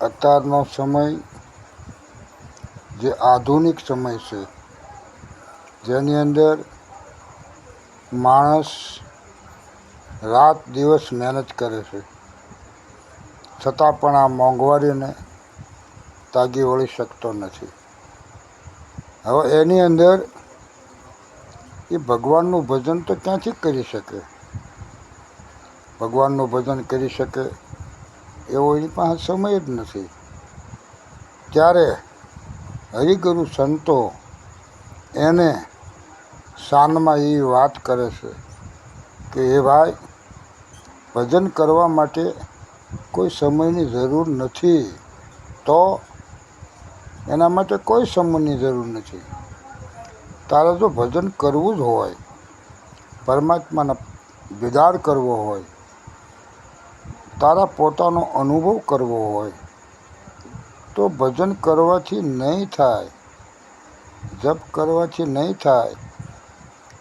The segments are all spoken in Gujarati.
અત્યારનો સમય, જે આધુનિક સમય છે, જેની અંદર માણસ રાત દિવસ મહેનત કરે છે. છતાં પણ આ મોંઘવારીને તાગી વળી શકતો નથી. હવે એની અંદર એ ભગવાનનું ભજન તો ક્યાંથી કરી શકે? ભગવાનનું ભજન કરી શકે એવો એની પાસે સમય જ નથી. ત્યારે હરિગુરુ સંતો એને શાનમાં એ વાત કરે છે કે એ ભાઈ, ભજન કરવા માટે કોઈ સમયની જરૂર નથી. તો એના માટે કોઈ સમયની જરૂર નથી. તારે જો ભજન કરવું જ હોય, પરમાત્માનો દીદાર કરવો હોય તારા પોતાનો અનુભવ કરવો હોય તો ભજન કરવાથી નહીં થાય. જપ કરવાથી નહીં થાય.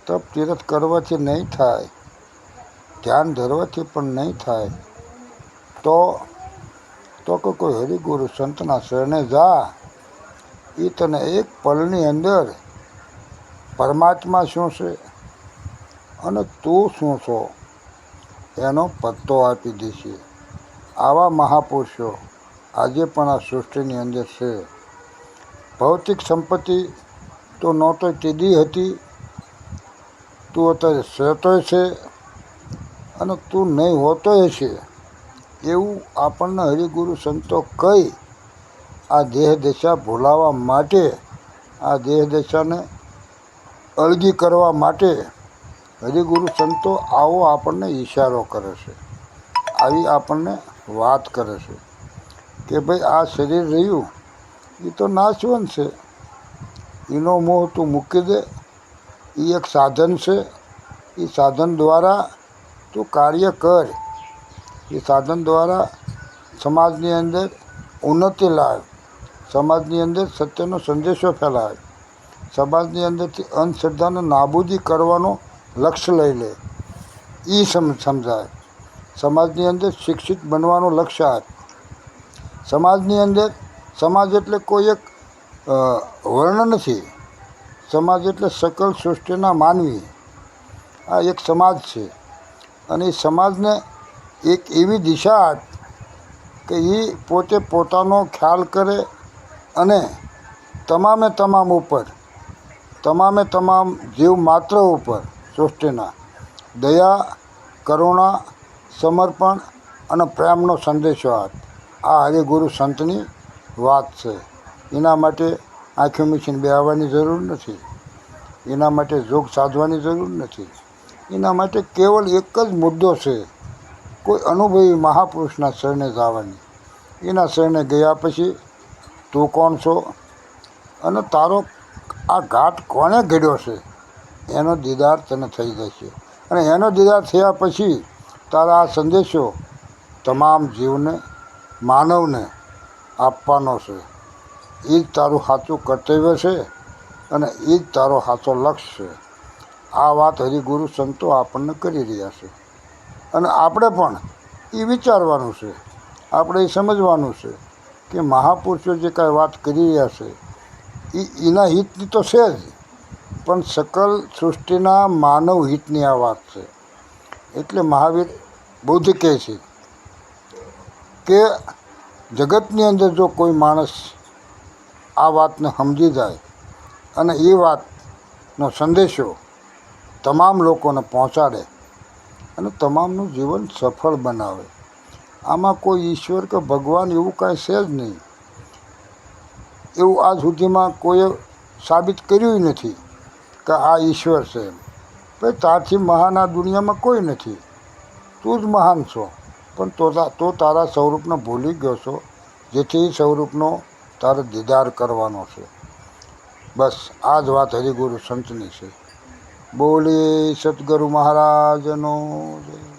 તપ તીરથ કરવાથી નહીં થાય. ધ્યાન ધરવાથી પણ નહીં થાય. તો તો કે કોઈ હરિગુરુ સંતના શરણે જા. એ તને એક પલની અંદર પરમાત્મા શું છે અને તું શું છો એનો પત્તો આપી દેશે. આવા મહાપુરુષો આજે પણ આ સૃષ્ટિની અંદર છે. ભૌતિક સંપત્તિ તો નહોતો તીધી હતી. તું અત્યારે સહેતોય છે અને તું નહીં હોતોય છે એવું આપણને હરિગુરુ સંતો કહી આ દેહ દશા ભૂલાવા માટે, આ દેહ દશાને અળગી કરવા માટે હરિગુરુ સંતો આવો આપણને ઈશારો કરે છે. આવી આપણને વાત કરે છે કે ભાઈ, આ શરીર રહ્યું એ તો નાશવંત છે. એનો મોહ તું મૂકી દે એ એક સાધન છે. એ સાધન દ્વારા તું કાર્ય કર. એ સાધન દ્વારા સમાજની અંદર ઉન્નતિ લાવ. સમાજની અંદર સત્યનો સંદેશો ફેલાય સમાજની અંદરથી અંધશ્રદ્ધાને નાબૂદી કરવાનો લક્ષ્ય લઈ લે. એ સમ, સમજાય. સમાજની અંદર શિક્ષિત બનવાનું લક્ષ્ય આપ સમાજની અંદર, સમાજ એટલે કોઈ એક વર્ણ નથી. સમાજ એટલે સકલ સૃષ્ટિના માનવી. આ એક સમાજ છે. અને એ સમાજને એક એવી દિશા આપ કે એ પોતે પોતાનો ખ્યાલ કરે અને તમામે તમામ ઉપર, તમામે તમામ જીવ માત્ર ઉપર સૃષ્ટિના દયા, કરુણા સમર્પણ અને પ્રેમનો સંદેશો આપ. આ હરિગુરુ સંતની વાત છે. એના માટે આંખી મીચીને બેહવાની જરૂર નથી. એના માટે જોગ સાધવાની જરૂર નથી. એના માટે કેવલ એક જ મુદ્દો છે. કોઈ અનુભવી મહાપુરુષના શરણે જવાની. એના શરણે ગયા પછી તું કોણ છો? અને તારો આ ઘાટ કોણે ઘડ્યો છે? એનો દીદાર તને થઈ જશે. અને એનો દીદાર થયા પછી તારા આ સંદેશો તમામ જીવને, માનવને આપવાનો છે. એ જ તારું સાચું કર્તવ્ય છે અને એ જ તારો સાચો લક્ષ્ય છે. આ વાત હરિગુરુ સંતો આપણને કરી રહ્યા છે. અને આપણે પણ એ વિચારવાનું છે. આપણે એ સમજવાનું છે કે મહાપુરુષો જે કાંઈ વાત કરી રહ્યા છે, એ એના હિતની તો છે જ. પણ સકલ સૃષ્ટિના માનવ હિતની આ વાત છે. એટલે મહાવીર બુદ્ધ કહે છે કે જગતની અંદર જો કોઈ માણસ આ વાતને સમજી જાય અને એ વાતનો સંદેશો તમામ લોકોને પહોંચાડે અને તમામનું જીવન સફળ બનાવે. આમાં કોઈ ઈશ્વર કે ભગવાન એવું કાંઈ છે જ નહીં. એવું આજ સુધીમાં કોઈએ સાબિત કર્યું નથી કે આ ઈશ્વર છે એમ. ભાઈ, તારથી મહાન આ દુનિયામાં કોઈ નથી. તું જ મહાન છો. પણ તો તો તારા સ્વરૂપને ભૂલી ગયો છો, જેથી સ્વરૂપનો તારે દીદાર કરવાનો છે. બસ, આ જ વાત હરિગુરુ સંતની છે. બોલી, સદગુરુ મહારાજનો જય.